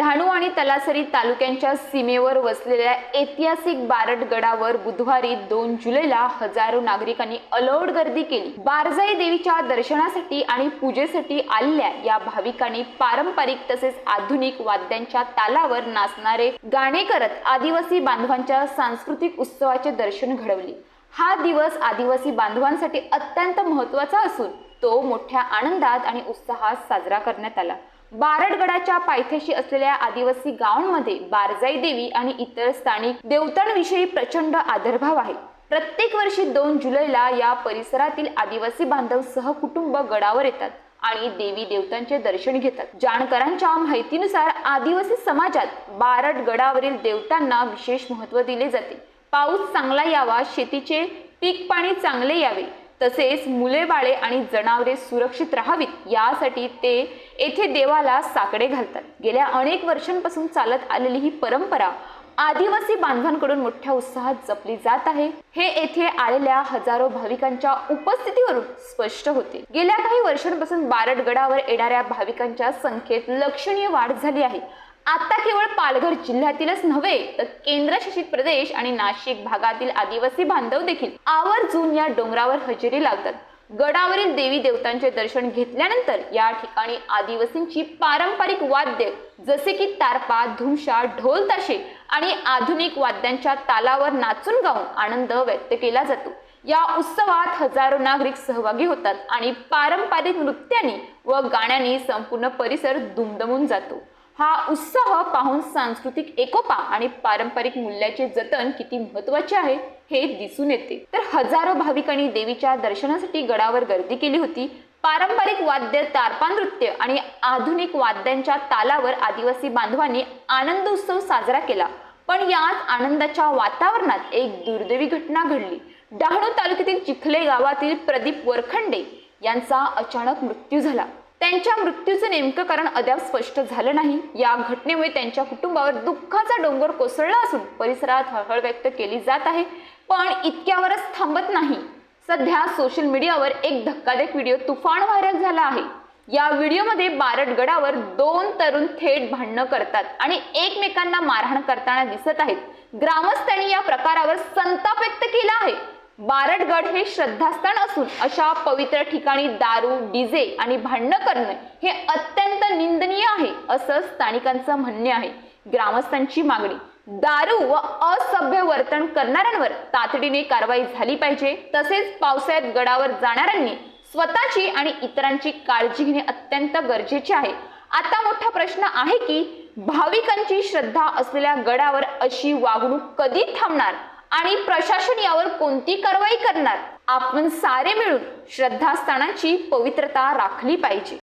डहाणू आणि तलासरी तालुक्यांच्या सीमेवर वसलेल्या ऐतिहासिक बारटगडावर बुधवारी दोन जुलैला हजारो नागरिकांनी अलोट गर्दी केली. बारजाई देवीच्या दर्शनासाठी आणि पूजेसाठी आलेल्या या भाविकांनी पारंपरिक तसेच आधुनिक वाद्यांच्या तालावर नाचणारे गाणे करत आदिवासी बांधवांच्या सांस्कृतिक उत्सवाचे दर्शन घडवले. हा दिवस आदिवासी बांधवांसाठी अत्यंत महत्त्वाचा असून तो मोठ्या आनंदात आणि उत्साहात साजरा करण्यात आला. बारडगडाच्या पायथ्याशी असलेल्या आदिवासी गावांमध्ये बारजाई देवी आणि इतर स्थानिक देवतांविषयी प्रचंड आदरभाव आहे. प्रत्येक वर्षी दोन जुलैला या परिसरातील आदिवासी बांधव सहकुटुंब गडावर येतात आणि देवी देवतांचे दर्शन घेतात. जाणकारांच्या माहितीनुसार आदिवासी समाजात बारड गडावरील देवतांना विशेष महत्त्व दिले जाते. पाऊस चांगला यावा शेतीचे पीक पाणी चांगले यावे तसेच मुले बाळे आणि जनावरे सुरक्षित राहावीत यासाठी ते येथे देवाला साकडे घालतात. गेल्या अनेक वर्षांपासून चालत आलेली ही परंपरा आदिवासी बांधवांकडून मोठ्या उत्साहात जपली जात आहे. हे येथे आलेल्या हजारो भाविकांच्या उपस्थितीवरून स्पष्ट होते. गेल्या काही वर्षांपासून बारडगडावर येणाऱ्या भाविकांच्या संख्येत लक्षणीय वाढ झाली आहे. आता केवळ पालघर जिल्ह्यातीलच नव्हे तर केंद्रशासित प्रदेश आणि नाशिक भागातील आदिवासी बांधव देखील आवर्जून या डोंगरावर हजेरी लावतात. गडावरील देवी देवतांचे दर्शन घेतल्यानंतर या ठिकाणी आदिवासींची पारंपरिक वाद्य जसे की तारपा धुमशा ढोल ताशे आणि आधुनिक वाद्यांच्या तालावर नाचून गाऊन आनंद व्यक्त केला जातो. या उत्सवात हजारो नागरिक सहभागी होतात आणि पारंपरिक नृत्याने व गाण्याने संपूर्ण परिसर दुमदमून जातो. हा उत्साह पाहून सांस्कृतिक एकोपा आणि पारंपरिक मूल्याचे जतन किती महत्त्वाचे आहे हे दिसून येते. तर हजारो भाविकांनी देवीच्या दर्शनासाठी गडावर गर्दी केली होती. पारंपरिक वाद्य तारपा नृत्य आणि आधुनिक वाद्यांच्या तालावर आदिवासी बांधवांनी आनंद उत्सव साजरा केला. पण याच आनंदाच्या वातावरणात एक दुर्दैवी घटना घडली. डहाणू तालुक्यातील चिखले गावातील प्रदीप वरखंडे यांचा अचानक मृत्यू झाला. त्यांच्या मृत्यूचं नेमकं कारण अद्याप स्पष्ट झालं नाही. या घटनेमुळे त्यांच्या कुटुंबावर दुःखाचा डोंगर कोसळला असून परिसरात हळहळ व्यक्त केली जात आहे. पण इतक्यावरच थांबत नाही. सध्या सोशल मीडियावर एक धक्कादायक व्हिडिओ तुफान व्हायरल झाला आहे. या व्हिडिओमध्ये बारटगडावर दोन तरुण थेट भांडणं करतात आणि एकमेकांना मारहाण करताना दिसत आहेत. ग्रामस्थांनी या प्रकारावर संताप व्यक्त केला आहे. बारडगड हे श्रद्धास्थान असून अशा पवित्र ठिकाणी दारू डीजे आणि भांडणं करणं हे अत्यंत निंदनीय आहे असं स्थानिकांचं म्हणणे आहे. ग्रामस्थांची मागणी दारू व असभ्य वर्तन करणाऱ्यांवर तातडीने कारवाई झाली पाहिजे. तसेच पावसाळ्यात गडावर जाणाऱ्यांनी स्वतःची आणि इतरांची काळजी घेणे अत्यंत गरजेचे आहे. आता मोठा प्रश्न आहे की भाविकांची श्रद्धा असलेल्या गडावर अशी वागणूक कधी थांबणार? आणि प्रशासन यावर कोणती कारवाई करणार? आपण सारे मिळून श्रद्धास्थानाची पवित्रता राखली पाहिजे.